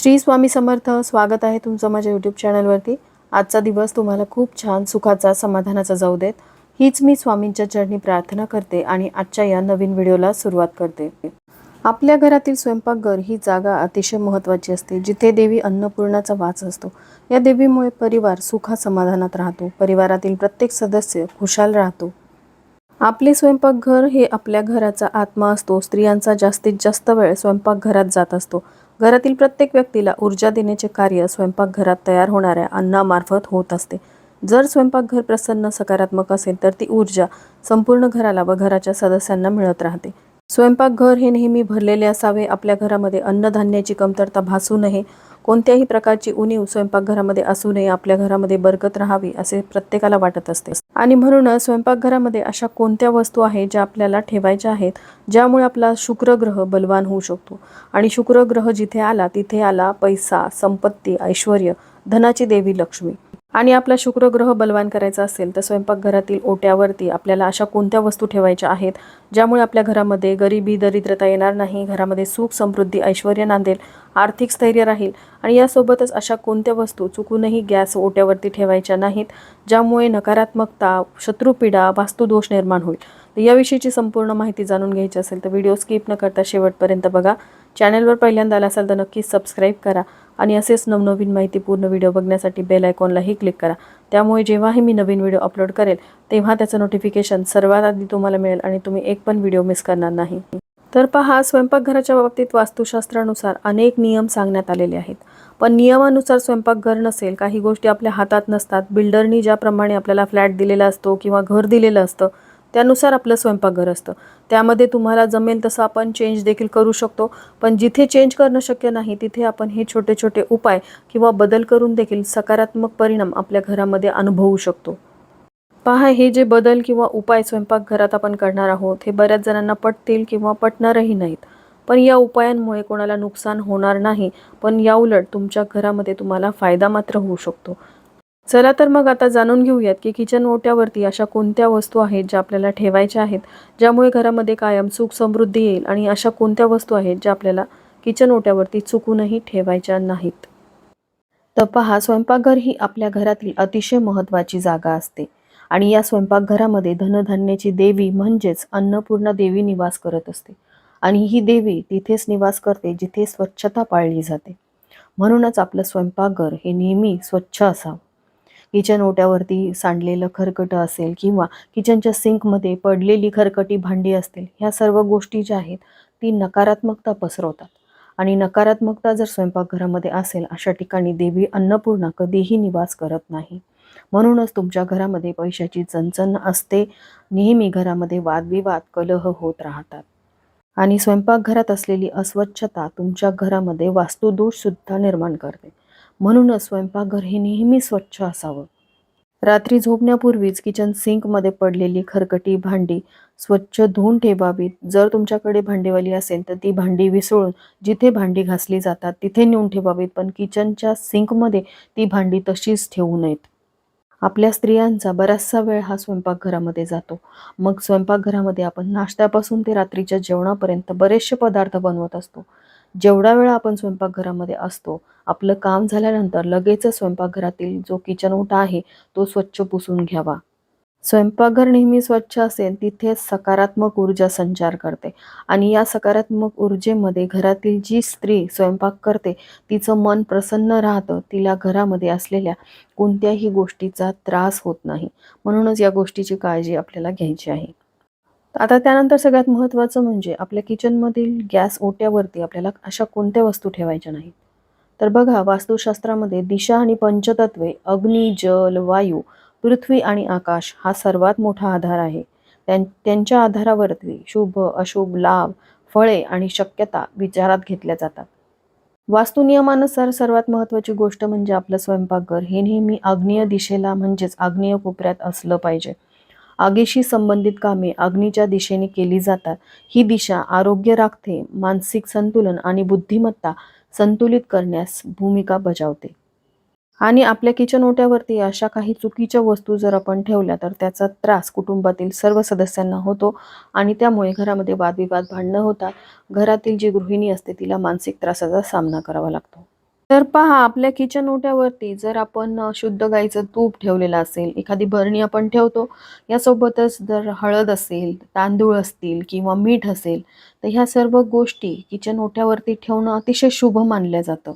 श्री स्वामी समर्थ स्वागत आहे तुमचं माझ्या यूट्यूब चॅनलवरती आजचा दिवस तुम्हाला खूप छान सुखाचा समाधानाचा जाऊ देत. हीच मी स्वामींच्या चरणी प्रार्थना करते आणि आजच्या या नवीन व्हिडिओला सुरुवात करते. आपल्या घरातील स्वयंपाकघर ही जागा अतिशय महत्त्वाची असते जिथे देवी अन्नपूर्णाचा वास असतो. या देवीमुळे परिवार सुखा समाधानात राहतो परिवारातील प्रत्येक सदस्य खुशाल राहतो. आपले स्वयंपाकघर हे आपल्या घराचा आत्मा असतो स्त्रियांचा जास्तीत जास्त वेळ स्वयंपाकघरात जात असतो. घरातील प्रत्येक व्यक्तीला ऊर्जा देण्याचे कार्य स्वयंपाकघरात तयार होणाऱ्या अन्नामार्फत होत असते. जर स्वयंपाकघर प्रसन्न सकारात्मक असेल तर ती ऊर्जा संपूर्ण घराला व घराच्या सदस्यांना मिळत राहते. स्वयंपाकघर हे नेहमी भरलेले असावे. आपल्या घरामध्ये अन्नधान्याची कमतरता भासू नये. कोणत्याही प्रकारची उणीव स्वयंपाकघरामध्ये असू नये आपल्या घरामध्ये बरकत राहावी असे प्रत्येकाला वाटत असते. आणि म्हणूनच स्वयंपाकघरामध्ये अशा कोणत्या वस्तू आहेत ज्या आपल्याला ठेवायच्या आहेत ज्यामुळे आपला शुक्रग्रह बलवान होऊ शकतो? आणि शुक्रग्रह जिथे आला तिथे आला पैसा संपत्ती ऐश्वर धनाची देवी लक्ष्मी. आणि आपला शुक्रग्रह बलवान करायचा असेल तर स्वयंपाकघरातील ओट्यावरती आपल्याला अशा कोणत्या वस्तू ठेवायच्या आहेत ज्यामुळे आपल्या घरामध्ये गरिबी दरिद्रता येणार नाही घरामध्ये सुख समृद्धी ऐश्वर नांदेल आर्थिक स्थैर्य राहील आणि यासोबतच अशा कोणत्या वस्तू चुकूनही गॅस ओट्यावरती ठेवायच्या नाहीत ज्यामुळे नकारात्मकता शत्रुपीडा वास्तुदोष निर्माण होईल. तर याविषयीची संपूर्ण माहिती जाणून घ्यायची असेल तर व्हिडिओ स्किप न करता शेवटपर्यंत बघा. चॅनलवर पहिल्यांदा आला असाल तर नक्कीच सबस्क्राईब करा. आणि असेच नवनवीन माहितीपूर्ण व्हिडिओ बघण्यासाठी बेल आयकॉनलाही क्लिक करा. त्यामुळे जेव्हाही मी नवीन व्हिडिओ अपलोड करेल तेव्हा त्याचं नोटिफिकेशन सर्वात आधी तुम्हाला मिळेल आणि तुम्ही एक पण व्हिडिओ मिस करणार नाही. तर पहा स्वयंपाकघराच्या बाबतीत वास्तुशास्त्रानुसार अनेक नियम सांगण्यात आलेले आहेत. पण नियमानुसार स्वयंपाकघर नसेल काही गोष्टी आपल्या हातात नसतात. बिल्डरनी ज्याप्रमाणे आपल्याला फ्लॅट दिलेला असतो किंवा घर दिलेलं असतं त्यानुसार आपलं स्वयंपाकघर असतं. त्यामध्ये तुम्हाला जमेल तसं आपण चेंज देखील करू शकतो. पण जिथे चेंज करणं शक्य नाही तिथे आपण हे छोटे छोटे उपाय किंवा बदल करून देखील सकारात्मक परिणाम आपल्या घरामध्ये अनुभवू शकतो. पहा हे जे बदल किंवा उपाय स्वयंपाकघरात आपण करणार आहोत हे बऱ्याच जणांना पटतील किंवा पटणारही नाहीत. पण या उपायांमुळे कोणाला नुकसान होणार नाही. पण याउलट तुमच्या घरामध्ये तुम्हाला फायदा मात्र होऊ शकतो. चला तर मग आता जाणून घेऊयात की किचन ओट्यावरती अशा कोणत्या वस्तू आहेत ज्या आपल्याला ठेवायच्या आहेत ज्यामुळे घरामध्ये कायम सुख समृद्धी येईल आणि अशा कोणत्या वस्तू आहेत ज्या आपल्याला किचन ओट्यावरती चुकूनही ठेवायच्या नाहीत. तर पहा स्वयंपाकघर ही आपल्या घरातील अतिशय महत्त्वाची जागा असते आणि या स्वयंपाकघरामध्ये धनधान्याची देवी म्हणजेच अन्नपूर्णा देवी निवास करत असते आणि ही देवी तिथेच निवास करते जिथे स्वच्छता पाळली जाते. म्हणूनच आपलं स्वयंपाकघर हे नेहमी स्वच्छ असावं. किचन ओट्यावरती सांडलेलं खरकटं असेल किंवा किचनच्या सिंकमध्ये पडलेली खरकटी भांडी असतील ह्या सर्व गोष्टी ज्या आहेत ती नकारात्मकता पसरवतात. आणि नकारात्मकता जर स्वयंपाकघरामध्ये असेल अशा ठिकाणी देवी अन्नपूर्णा कधीही निवास करत नाही. म्हणूनच तुमच्या घरामध्ये पैशाची चणचण असते नेहमी घरामध्ये वादविवाद कलह होत राहतात. आणि स्वयंपाकघरात असलेली अस्वच्छता तुमच्या घरामध्ये वास्तुदोषसुद्धा निर्माण करते. म्हणूनच स्वयंपाकघर हे नेहमी स्वच्छ असावं. रात्री झोपण्यापूर्वीच किचन सिंकमध्ये पडलेली खरकटी भांडी स्वच्छ धुवून ठेवावीत जर तुमच्याकडे भांडेवाली असेल तर ती भांडी विसळून जिथे भांडी घासली जातात तिथे नेऊन ठेवावीत पण किचनच्या सिंकमध्ये ती भांडी तशीच ठेवू नयेत. आपल्या स्त्रियांचा बराचसा वेळ हा स्वयंपाकघरामध्ये जातो. मग स्वयंपाकघरामध्ये आपण नाश्त्यापासून ते रात्रीच्या जेवणापर्यंत बरेचसे पदार्थ बनवत असतो. जेवढा वेळा आपण स्वयंपाकघरामध्ये असतो आपलं काम झाल्यानंतर लगेचच स्वयंपाकघरातील जो किचन ओटा आहे तो स्वच्छ पुसून घ्यावा. स्वयंपाकघर नेहमी स्वच्छ असेल तिथे सकारात्मक ऊर्जा संचार करते. आणि या सकारात्मक ऊर्जेमध्ये घरातील जी स्त्री स्वयंपाक करते तिचं मन प्रसन्न राहतं तिला घरामध्ये असलेल्या कोणत्याही गोष्टीचा त्रास होत नाही. म्हणूनच या गोष्टीची काळजी आपल्याला घ्यायची आहे. आता त्यानंतर सगळ्यात महत्त्वाचं म्हणजे आपल्या किचनमधील गॅस ओट्यावरती आपल्याला अशा कोणत्या वस्तू ठेवायच्या नाहीत? तर बघा वास्तुशास्त्रामध्ये दिशा आणि पंचतत्वे अग्नी जल वायू पृथ्वी आणि आकाश हा सर्वात मोठा आधार आहे. त्यां त्यांच्या आधारावरती शुभ अशुभ लाभ फळे आणि शक्यता विचारात घेतल्या जातात. वास्तुनियमानुसार सर्वात महत्त्वाची गोष्ट म्हणजे आपलं स्वयंपाकघर. हे नेहमी आग्नेय दिशेला म्हणजेच आग्नेय कोपऱ्यात असलं पाहिजे. आगीशी संबंधित कामे अग्नीच्या दिशेने केली जातात. ही दिशा आरोग्य राखते मानसिक संतुलन आणि बुद्धिमत्ता संतुलित करण्यास भूमिका बजावते. आणि आपल्या किचन ओट्यावरती अशा काही चुकीच्या वस्तू जर आपण ठेवल्या तर त्याचा त्रास कुटुंबातील सर्व सदस्यांना होतो आणि त्यामुळे घरामध्ये वादविवाद भांडणं होतात. घरातील जी गृहिणी असते तिला मानसिक त्रासाचा सामना करावा लागतो. तर पहा आपल्या किचन ओट्यावरती जर आपण शुद्ध गाईचं तूप ठेवलेलं असेल एखादी भरणी आपण ठेवतो यासोबतच जर हळद असेल तांदूळ असतील किंवा मीठ असेल तर ह्या सर्व गोष्टी किचन ओट्यावरती ठेवणं अतिशय शुभ मानलं जातं.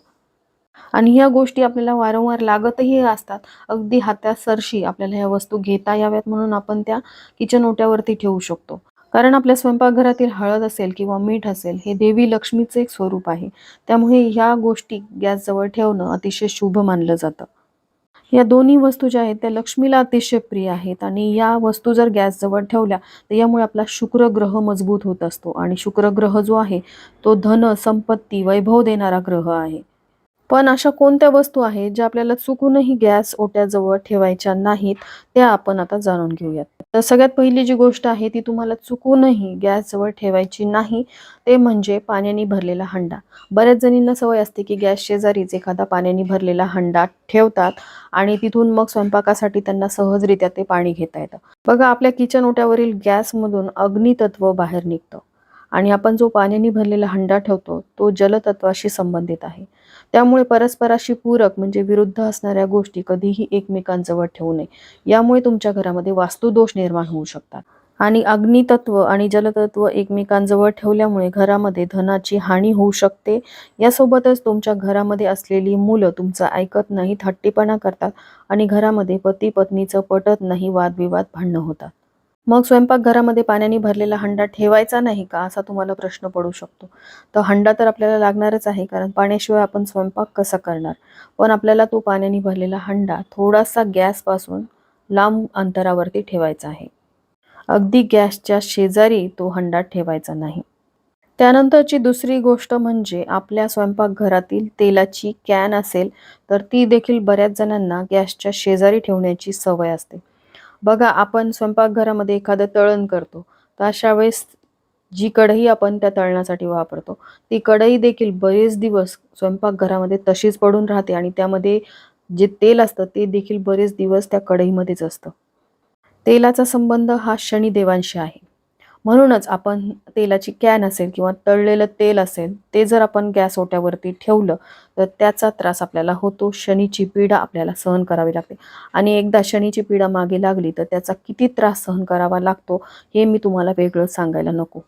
आणि ह्या गोष्टी आपल्याला वारंवार लागतही असतात. अगदी हातासरशी आपल्याला ह्या वस्तू घेता याव्यात म्हणून आपण त्या किचन ओट्यावरती ठेवू शकतो. कारण आपल्या स्वयंपाकघरातील हळद असेल किंवा मीठ असेल हे देवी लक्ष्मीचे एक स्वरूप आहे. त्यामुळे ह्या गोष्टी गॅसजवळ ठेवणं अतिशय शुभ मानलं जातं. या दोन्ही वस्तू ज्या आहेत त्या लक्ष्मीला अतिशय प्रिय आहेत आणि या वस्तू जर गॅसजवळ ठेवल्या तर यामुळे आपला शुक्र ग्रह मजबूत होत असतो. आणि शुक्र ग्रह जो आहे तो धन संपत्ती वैभव देणारा ग्रह आहे. पण अशा कोणत्या वस्तू आहेत ज्या आपल्याला चुकूनही गॅस ओट्याजवळ ठेवायच्या नाहीत त्या आपण आता जाणून घेऊयात. तर सगळ्यात पहिली जी गोष्ट आहे ती तुम्हाला चुकूनही गॅसजवळ ठेवायची नाही ते म्हणजे पाण्याने भरलेला हंडा. बऱ्याच जणींना सवय असते की गॅस शेजारीच एखादा पाण्याने भरलेला हंडा ठेवतात आणि तिथून मग स्वयंपाकासाठी त्यांना सहजरित्या ते पाणी घेता येतं. बघा आपल्या किचन ओट्यावरील गॅसमधून अग्नितत्व बाहेर निघतं आणि आपण जो पाण्याने भरलेला हंडा ठेवतो तो जलतत्वाशी संबंधित आहे. त्यामुळे परस्पराशी पूरक म्हणजे विरुद्ध असणाऱ्या गोष्टी कधीही एकमेकांजवळ ठेवू नये. यामुळे तुमच्या घरामध्ये वास्तुदोष निर्माण होऊ शकतात. आणि अग्नितत्व आणि जलतत्व एकमेकांजवळ ठेवल्यामुळे घरामध्ये धनाची हानी होऊ शकते. यासोबतच तुमच्या घरामध्ये असलेली मुलं तुमचं ऐकत नाहीत हट्टीपणा करतात आणि घरामध्ये पती पत्नीचं पटत नाही वादविवाद भांडणं होतात. मग स्वयंपाकघरामध्ये पाण्याने भरलेला हंडा ठेवायचा नाही का असा तुम्हाला प्रश्न पडू शकतो. तर हंडा तर आपल्याला लागणारच आहे कारण पाण्याशिवाय आपण स्वयंपाक कसा करणार? पण आपल्याला तो पाण्याने भरलेला हंडा थोडासा गॅसपासून लांब अंतरावरती ठेवायचा आहे. अगदी गॅसच्या शेजारी तो हंडा ठेवायचा नाही. त्यानंतरची दुसरी गोष्ट म्हणजे आपल्या स्वयंपाकघरातील तेलाची कॅन असेल तर ती देखील बऱ्याच जणांना गॅसच्या शेजारी ठेवण्याची सवय असते. बघा आपण स्वयंपाकघरामध्ये एखादं तळण करतो तर अशा वेळेस जी कढई आपण त्या तळण्यासाठी वापरतो ती कढई देखील बरेच दिवस स्वयंपाकघरामध्ये तशीच पडून राहते आणि त्यामध्ये जे तेल असतं ते देखील बरेच दिवस त्या कढईमध्येच असतं. तेलाचा संबंध हा शनिदेवांशी आहे. म्हणूनच आपण तेलाची कॅन असेल किंवा तळलेलं तेल असेल ते जर आपण गॅस ओट्यावरती ठेवलं तर त्याचा त्रास आपल्याला होतो. शनीची पीडा आपल्याला सहन करावी लागते. आणि एकदा शनीची पीडा मागे लागली तर त्याचा किती त्रास सहन करावा लागतो हे मी तुम्हाला वेगळं सांगायला नको.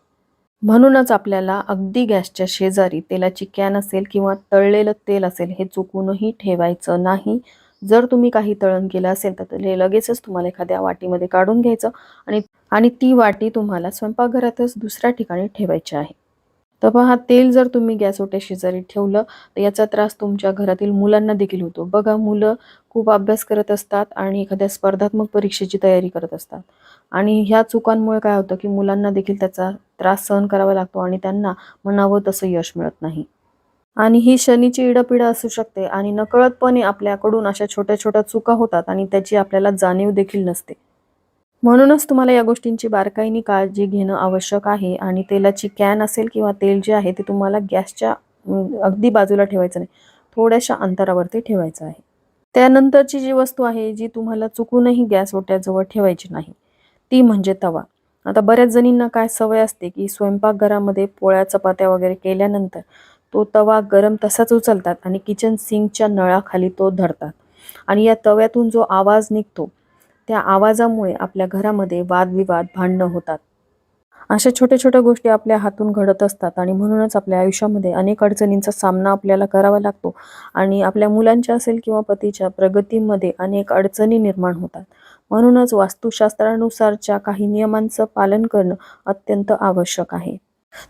म्हणूनच आपल्याला अगदी गॅसच्या शेजारी तेलाची कॅन असेल किंवा तळलेलं तेल असेल हे चुकूनही ठेवायचं नाही. जर तुम्ही काही तळण केलं असेल तर ते लगेचच तुम्हाला एखाद्या वाटीमध्ये काढून घ्यायचं आणि आणि ती वाटी तुम्हाला स्वयंपाकघरातच दुसऱ्या ठिकाणी ठेवायची आहे. तर पहा तेल जर तुम्ही गॅस शेजारी ठेवलं तर याचा त्रास तुमच्या घरातील मुलांना देखील होतो. बघा मुलं खूप अभ्यास करत असतात आणि एखाद्या स्पर्धात्मक परीक्षेची तयारी करत असतात. आणि ह्या चुकांमुळे काय होतं की मुलांना देखील त्याचा त्रास सहन करावा लागतो आणि त्यांना म्हणावं तसं यश मिळत नाही. आणि ही शनीची इडपिडा असू शकते आणि नकळतपणे आपल्याकडून अशा छोट्या छोट्या चुका होतात आणि त्याची आपल्याला जाणीव देखील नसते. म्हणूनच तुम्हाला या गोष्टींची बारकाईने काळजी घेणं आवश्यक आहे आणि तेलाची कॅन असेल किंवा तेल जे आहे ते तुम्हाला गॅसच्या अगदी बाजूला ठेवायचं नाही थोड्याशा अंतरावरती ठेवायचं आहे. त्यानंतरची जी वस्तू आहे जी तुम्हाला चुकूनही गॅस ओट्याजवळ ठेवायची नाही ती म्हणजे तवा. आता बऱ्याच जणींना काय सवय असते की स्वयंपाकघरामध्ये पोळ्या चपात्या वगैरे केल्यानंतर तो तवा गरम तसाच उचलतात आणि किचन सिंकच्या नळाखाली तो धरतात. आणि या तव्यातून जो आवाज निघतो त्या आवाजामुळे आपल्या घरामध्ये वादविवाद भांडणं होतात. अशा छोट्या छोट्या गोष्टी आपल्या हातून घडत असतात आणि म्हणूनच आपल्या आयुष्यामध्ये अनेक अडचणींचा सामना आपल्याला करावा लागतो आणि आपल्या मुलांच्या असेल किंवा पतीच्या प्रगतीमध्ये अनेक अडचणी निर्माण होतात. म्हणूनच वास्तुशास्त्रानुसारच्या काही नियमांचं पालन करणं अत्यंत आवश्यक आहे.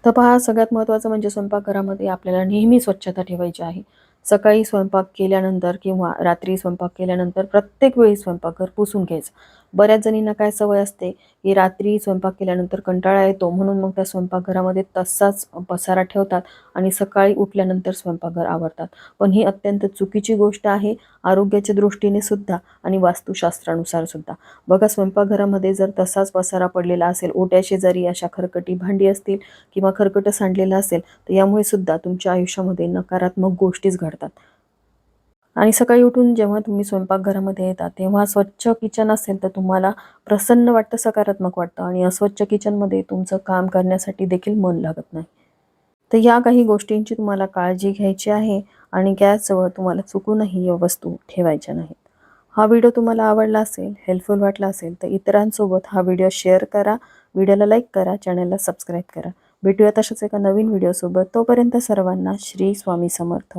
तर पहा सगळ्यात महत्त्वाचं म्हणजे स्वयंपाकघरामध्ये आपल्याला नेहमी स्वच्छता ठेवायची आहे. सकाळी स्वयंपाक केल्यानंतर किंवा रात्री स्वयंपाक केल्यानंतर प्रत्येक वेळी स्वयंपाकघर पुसून घ्यायचं. बऱ्याच जणींना काय सवय असते की रात्री स्वयंपाक केल्यानंतर कंटाळा येतो म्हणून मग त्या स्वयंपाकघरामध्ये तसाच पसारा ठेवतात आणि सकाळी उठल्यानंतर स्वयंपाकघर आवरतात. पण ही अत्यंत चुकीची गोष्ट आहे आरोग्याच्या दृष्टीने सुद्धा आणि वास्तुशास्त्रानुसार सुद्धा. बघा स्वयंपाकघरामध्ये जर तसाच पसारा पडलेला असेल ओट्या शेजारी अशा खरकटी भांडी असतील किंवा खरकटं सांडलेलं असेल तर यामुळे सुद्धा तुमच्या आयुष्यामध्ये नकारात्मक गोष्टीच घडतात. आणि सकाळी उठून जेव्हा तुम्ही स्वयंपाकघरामध्ये येता तेव्हा स्वच्छ किचन असेल तर तुम्हाला प्रसन्न वाटतं सकारात्मक वाटतं आणि अस्वच्छ किचनमध्ये तुमचं काम करण्यासाठी देखील मन लागत नाही. तर या काही गोष्टींची तुम्हाला काळजी घ्यायची आहे आणि गॅसजवळ तुम्हाला चुकूनही या वस्तू ठेवायच्या नाहीत. हा व्हिडिओ तुम्हाला आवडला असेल हेल्पफुल वाटला असेल तर इतरांसोबत हा व्हिडिओ शेअर करा व्हिडिओला लाईक करा चॅनलला सबस्क्राईब करा. भेटूया तशाच एका नवीन व्हिडिओसोबत. तोपर्यंत सर्वांना श्री स्वामी समर्थ.